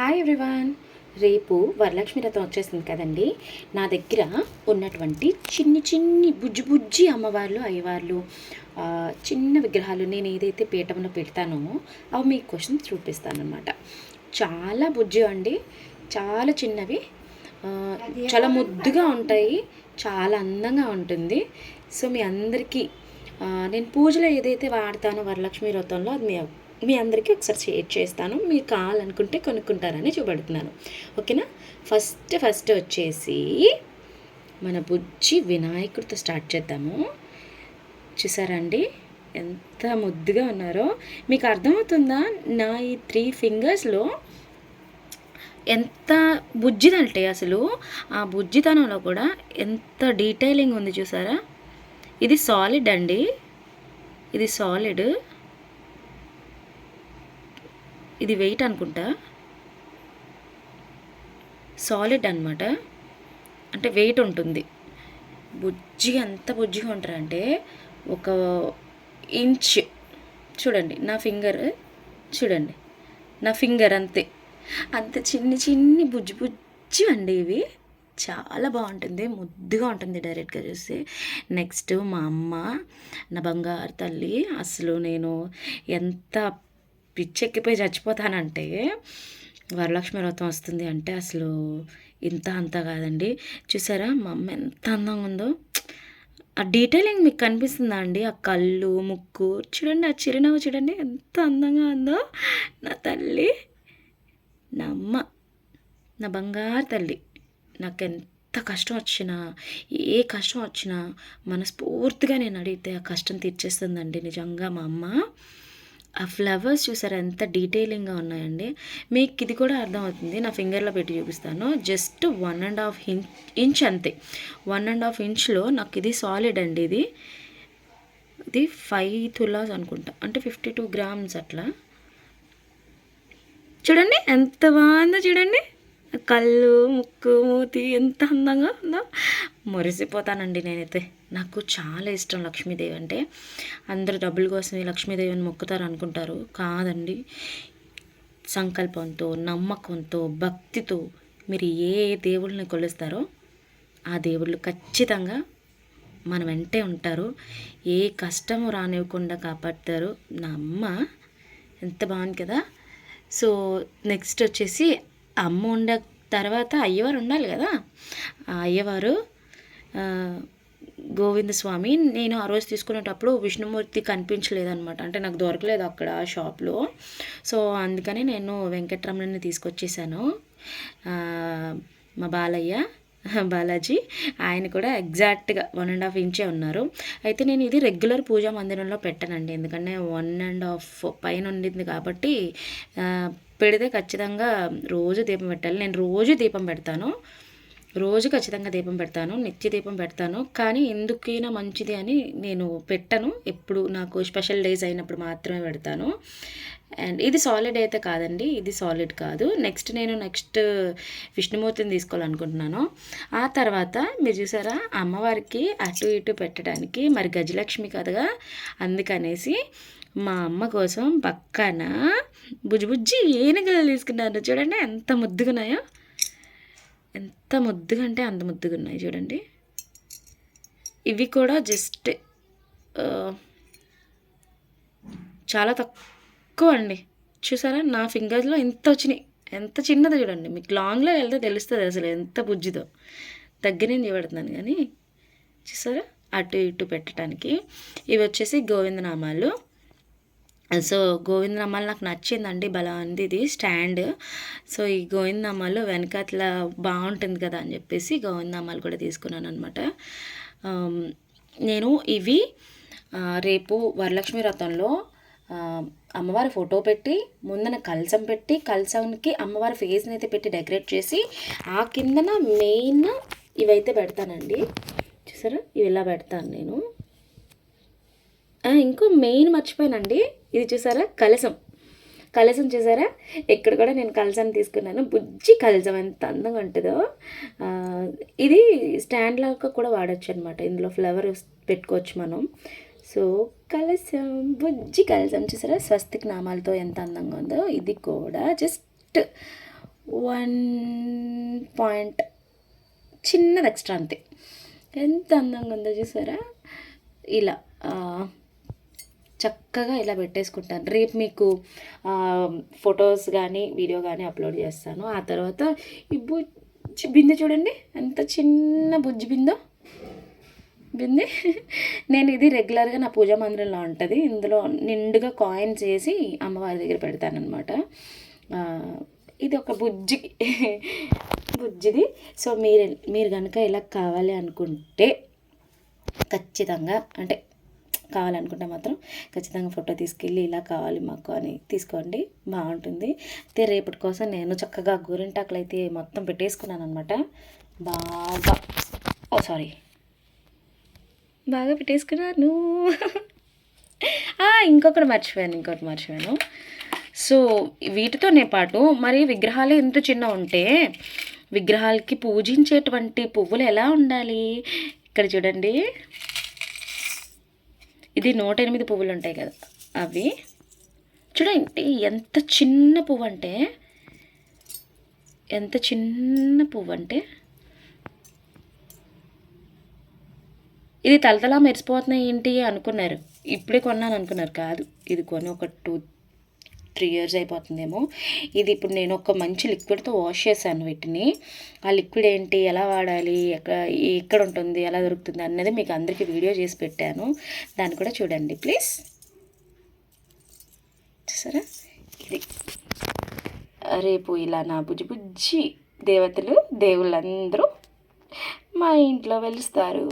Hi everyone రేపు వరలక్ష్మి రథం వచ్చేసింది కదండి. నా దగ్గర ఉన్నటువంటి చిన్ని చిన్ని బుజ్జి బుజ్జి అమ్మవార్లు అయ్యవార్లు చిన్న విగ్రహాలు నేను ఏదైతే పీఠంలో పెడతానో అవి మీకు క్వశ్చన్ చూపిస్తాను అనమాట చాలా బుజ్జి అండి. చాలా చిన్నవి. చాలా ముద్దుగా ఉంటాయి. చాలా అందంగా ఉంటుంది. సో మీ అందరికీ నేను పూజలో ఏదైతే వాడతానో వరలక్ష్మి వ్రతంలో అది మీ మీ అందరికీ ఒకసారి షేర్ చేస్తాను. మీరు కావాలనుకుంటే కొనుక్కుంటారని చూపెడుతున్నాను. ఓకేనా? ఫస్ట్ ఫస్ట్ వచ్చేసి మన బుజ్జి వినాయకుడితో స్టార్ట్ చేద్దాము. చూసారండి ఎంత ముద్దుగా ఉన్నారో. మీకు అర్థమవుతుందా? నా ఈ త్రీ ఫింగర్స్లో ఎంత బుజ్జిదంటే అసలు ఆ బుజ్జితనంలో కూడా ఎంత డీటెయిలింగ్ ఉంది చూసారా? ఇది సాలిడ్ అండి. ఇది సాలిడ్ ఇది వెయిట్ అనుకుంటా. సాలిడ్ అన్నమాట. అంటే వెయిట్ ఉంటుంది. బుజ్జిగా ఎంత బుజ్జిగా ఉంటారంటే ఒక ఇంచ్ చూడండి నా ఫింగర్ చూడండి నా ఫింగర్ అంతే. అంత చిన్ని చిన్ని బుజ్జి బుజ్జి అండి ఇవి. చాలా బాగుంటుంది. ముద్దుగా ఉంటుంది డైరెక్ట్గా చూసి నెక్స్ట్ మా అమ్మ నా బంగారు తల్లి అసలు నేను ఎంత పిచ్చెక్కిపోయి చచ్చిపోతానంటే వరలక్ష్మి వ్రతం వస్తుంది అంటే అసలు ఇంత అంత కాదండి. చూసారా మా అమ్మ ఎంత అందంగా ఉందో. ఆ డీటెయిలింగ్ మీకు కనిపిస్తుందా అండి? ఆ కళ్ళు ముక్కు చూడండి ఆ చిరునవ్వు చూడండి ఎంత అందంగా ఉందో. నా తల్లి నా అమ్మ నా బంగారు తల్లి. నాకు ఎంత కష్టం వచ్చినా ఏ కష్టం వచ్చినా మనస్ఫూర్తిగా నేను అడిగితే ఆ కష్టం తీర్చేస్తుందండి నిజంగా మా అమ్మ. ఆ ఫ్లవర్స్ చూసారు ఎంత డీటెయిలింగ్గా ఉన్నాయండి. మీకు ఇది కూడా అర్థమవుతుంది. నా ఫింగర్లో పెట్టి చూపిస్తాను. Just one and half inch inch అంతే. వన్ అండ్ హాఫ్ ఇంచ్లో నాకు ఇది సాలిడ్ అండి ఇది. ఇది ఫైవ్ తులాస్ అనుకుంటా. అంటే ఫిఫ్టీ టూ గ్రామ్స్ అట్లా. చూడండి ఎంత బాగుందో చూడండి. కళ్ళు ముక్కు మూతి ఎంత అందంగా ఉందో. మురిసిపోతానండి నేనైతే. నాకు చాలా ఇష్టం లక్ష్మీదేవి అంటే. అందరూ డబ్బుల కోసమే లక్ష్మీదేవిని మొక్కుతారు అనుకుంటారు. కాదండి. సంకల్పంతో నమ్మకంతో భక్తితో మీరు ఏ దేవుళ్ళని కొలుస్తారో ఆ దేవుళ్ళు ఖచ్చితంగా మన వెంటే ఉంటారు. ఏ కష్టము రానివ్వకుండా కాపాడతారు. నా అమ్మ ఎంత బాగుంది కదా. సో నెక్స్ట్ వచ్చేసి అమ్మ ఉండ తర్వాత అయ్యవారు ఉండాలి కదా. ఆ అయ్యవారు గోవింద స్వామి నేను ఆ రోజు తీసుకునేటప్పుడు విష్ణుమూర్తి కనిపించలేదన్నమాట. అంటే నాకు దొరకలేదు అక్కడ షాప్లో. సో అందుకని నేను వెంకట్రమణని తీసుకొచ్చేసాను. మా బాలయ్య బాలాజీ ఆయన కూడా ఎగ్జాక్ట్గా వన్ అండ్ హాఫ్ ఇంచే ఉన్నారు. అయితే నేను ఇది రెగ్యులర్ పూజా మందిరంలో పెట్టానండి. ఎందుకంటే వన్ అండ్ హాఫ్ పైన ఉండింది కాబట్టి పెడితే ఖచ్చితంగా రోజు దీపం పెట్టాలి. నేను రోజు దీపం పెడతాను. రోజు ఖచ్చితంగా దీపం పెడతాను. నిత్య దీపం పెడతాను. కానీ ఎందుకైనా మంచిది అని నేను పెట్టను. ఎప్పుడు నాకు స్పెషల్ డేస్ అయినప్పుడు మాత్రమే పెడతాను. అండ్ ఇది సాలిడ్ అయితే కాదండి. ఇది సాలిడ్ కాదు. నెక్స్ట్ నేను నెక్స్ట్ విష్ణుమూర్తిని తీసుకోవాలనుకుంటున్నాను. ఆ తర్వాత మీరు చూసారా అమ్మవారికి అటు ఇటు పెట్టడానికి మరి గజలక్ష్మి కదగా అందుకనేసి మా అమ్మ కోసం పక్కన బుజ్జి బుజ్జి ఏనుగులు తీసుకున్నాను చూడండి ఎంత ముద్దుగున్నాయో. ఎంత ముద్దుగా అంటే అంత ముద్దుగా ఉన్నాయి చూడండి. ఇవి కూడా జస్ట్ చాలా తక్కువ అండి. చూసారా? నా ఫింగర్స్లో ఎంత వచ్చినాయి? ఎంత చిన్నది చూడండి. మీకు లాంగ్లో వెళ్తే తెలుస్తుంది అసలు ఎంత బుజ్జిదో. దగ్గర నుంచి కానీ చూసారా? అటు ఇటు పెట్టడానికి. ఇవి వచ్చేసి గోవిందనామాలు. సో గోవిందనామాలు నాకు నచ్చిందండి బలా ఉంది ఇది స్టాండ్. సో ఈ గోవిందనామాలు అట్లా బాగుంటుంది కదా అని చెప్పేసి గోవిందనామాలు కూడా తీసుకున్నాను అనమాట నేను ఇవి రేపు వరలక్ష్మి వ్రతంలో అమ్మవారి ఫోటో పెట్టి ముందన కలసం పెట్టి కలసంకి అమ్మవారి ఫేస్ని అయితే పెట్టి డెకరేట్ చేసి ఆ కిందన మెయిన్ ఇవైతే పెడతానండి. చూసారా? ఇవి ఇలా పెడతాను నేను. ఇంకో మెయిన్ మర్చిపోయానండి. ఇది చూసారా? కలసం కలసం చూసారా? ఇక్కడ కూడా నేను కలసాన్ని తీసుకున్నాను. బుజ్జి కలసం ఎంత అందంగా ఉంటుందో. ఇది స్టాండ్ లాగా కూడా వాడచ్చు అనమాట ఇందులో ఫ్లవర్ పెట్టుకోవచ్చు మనం. సో కలసం బుజ్జి కలసం చూసారా? స్వస్తిక్ నామాలతో ఎంత అందంగా ఉందో. ఇది కూడా జస్ట్ వన్ పాయింట్ చిన్నది ఎక్స్ట్రా అంతే. ఎంత అందంగా ఉందో చూసారా? ఇలా చక్కగా ఇలా పెట్టేసుకుంటాను. రేపు మీకు ఫొటోస్ కానీ వీడియో కానీ అప్లోడ్ చేస్తాను. ఆ తర్వాత ఈ బుజ్జి బిందె చూడండి. ఎంత చిన్న బుజ్జి బిందో. బిందె. నేను ఇది రెగ్యులర్గా నా పూజా మందిరంలో ఉంటుంది. ఇందులో నిండుగా కాయిన్స్ వేసి అమ్మవారి దగ్గర పెడతానమాట ఇది ఒక బుజ్జి బుజ్జిది. సో మీరు మీరు కనుక ఇలా కావాలి అనుకుంటే ఖచ్చితంగా అంటే కావాలనుకుంటే మాత్రం ఖచ్చితంగా ఫోటో తీసుకెళ్ళి ఇలా కావాలి మాకు అని తీసుకోండి. బాగుంటుంది. అయితే రేపటి కోసం నేను చక్కగా గోరింటాకులు అయితే మొత్తం పెట్టేసుకున్నాను అనమాట బాగా ఓ సారీ బాగా పెట్టేసుకున్నాను. ఇంకొకటి మర్చిపోయాను ఇంకొకటి మర్చిపోయాను. సో వీటితోనే పాటు మరి విగ్రహాలు ఎంత చిన్న ఉంటే విగ్రహాలకి పూజించేటువంటి పువ్వులు ఎలా ఉండాలి? ఇక్కడ చూడండి. ఇది నూట ఎనిమిది పువ్వులు ఉంటాయి కదా. అవి చూడండి ఎంత చిన్న పువ్వు అంటే ఎంత చిన్న పువ్వు అంటే ఇది తలతలా మెరిసిపోతున్నాయి ఏంటి అనుకున్నారు. ఇప్పుడే కొన్నాను అనుకున్నారు కాదు ఇది కొని ఒక టూ త్రీ ఇయర్స్ అయిపోతుందేమో. ఇది ఇప్పుడు నేను ఒక మంచి లిక్విడ్తో వాష్ చేశాను వీటిని. ఆ లిక్విడ్ ఏంటి? ఎలా వాడాలి? ఎక్కడ ఎక్కడ ఉంటుంది? ఎలా దొరుకుతుంది? అన్నది మీకు అందరికీ వీడియో చేసి పెట్టాను. దాన్ని కూడా చూడండి ప్లీజ్. చూసారా? ఇది. రేపు ఇలా నా బుజ్జి బుజ్జి దేవతలు దేవుళ్ళందరూ మా ఇంట్లో వెలుస్తారు.